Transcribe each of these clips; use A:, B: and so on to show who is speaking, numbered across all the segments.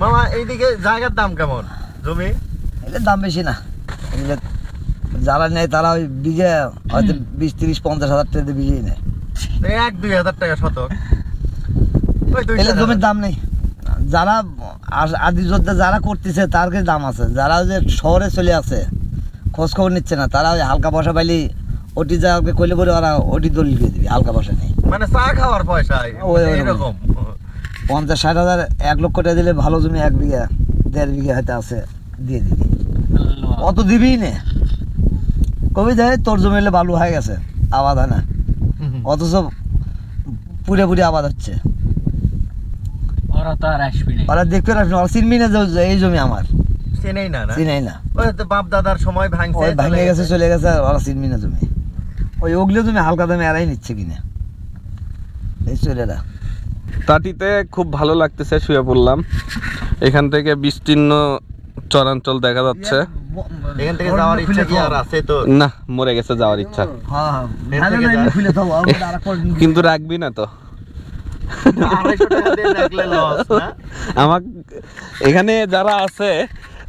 A: মামা এইদিকে জায়গার দাম কেমন? জমি?
B: এগুলোর দাম বেশি না। এগুলো যারা নেয় তারা ওই বিঘে হয়তো বিশ তিরিশ পঞ্চাশ হাজার টাকা বিঘেই নেয়।
A: এক দুই হাজার টাকা শতক।
B: এগুলো জমির দাম নেই। যারা আদি যোদ্ধা যারা করতেছে তার কাছে দাম আছে। যারা ওই যে শহরে চলে আছে খোঁজ খবর নিচ্ছে না তারা ওই হালকা পয়সা পাইলে ওটি যা ওকে কইলে পরে ওরা ওটি দলিল দিয়ে দিবি হালকা পয়সা নেই।
A: মানে চা খাওয়ার পয়সা
B: ওই-
A: এইরকম।
B: পঞ্চাশ ষাট হাজার এক লক্ষ টাকা দিলে ভালো জমি এক বিঘা দেড় বিঘা হয়তো আছে দিয়ে দিবি। অত দিবিই নে? কবি দেয় তোর জমি হলে বালু হয়ে গেছে আবাদ হয় না। অথচ পুরে পুরে আবাদ হচ্ছে।
C: ওরা তো আর আসবি না।
B: ওরা দেখতে ওরা চিনবি না এই জমি আমার।
A: চেনেই না না?
B: না।
A: বাপ দাদার সময় ভাঙছে
B: ভাঙে গেছে চলে গেছে ওরা চিনবি না জমি। ওই ওগুলো তুমি হালকা দামে এরাই নিচ্ছে কিনে। এই ছেলেরা
D: তাটিতে খুব ভালো লাগতেছে শুয়ে পড়লাম। এখান থেকে বিস্তীর্ণ চরাঞ্চল দেখা যাচ্ছে।
A: এখান থেকে যাওয়ার ইচ্ছা কি আর আছে তো?
D: না মরে গেছে যাওয়ার ইচ্ছা।
B: হ্যাঁ হ্যাঁ
A: এর
B: ভালো
A: থেকে
B: না, এমনি
A: যা-
B: খুলে থাকো, আমার আর একটা দিন
D: কিন্তু রাখবি না তো।
A: আড়াইশো টাকা দিয়ে রাখলে লস না?
D: আমার এখানে যারা আছে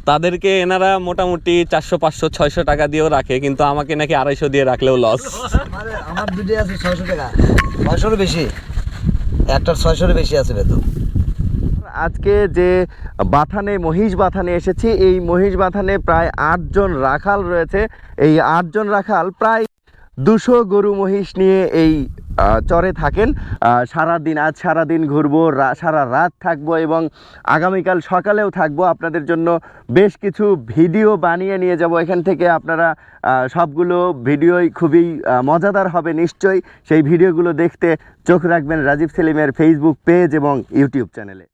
D: তাদেরকে এনারা মোটামুটি চারশো পাঁচশো ছয়শো টাকা দিয়েও রাখে কিন্তু আমাকে নাকি আড়াইশো দিয়ে রাখলেও লস
B: আমার আছে ছয়শো টাকা। ছয়শোরও বেশি। একটার ছয়শোর বেশি আছে বেতন।
A: আজকে যে বাথানে, মহিষ বাথানে এসেছি, এই মহিষ বাথানে প্রায় আটজন রাখাল রয়েছে। এই আটজন রাখাল প্রায় দুশো গরু মহিষ নিয়ে এই চরে থাকেন। সারাদিন, আজ সারাদিন ঘুরবো সারা রাত থাকব এবং আগামীকাল সকালেও থাকব। আপনাদের জন্য বেশ কিছু ভিডিও বানিয়ে নিয়ে যাব। এখান থেকে আপনারা সবগুলো ভিডিওই খুবই মজাদার হবে নিশ্চয়ই। সেই ভিডিওগুলো দেখতে চোখ রাখবেন রাজীব সেলিমের ফেসবুক পেজ এবং ইউটিউব চ্যানেলে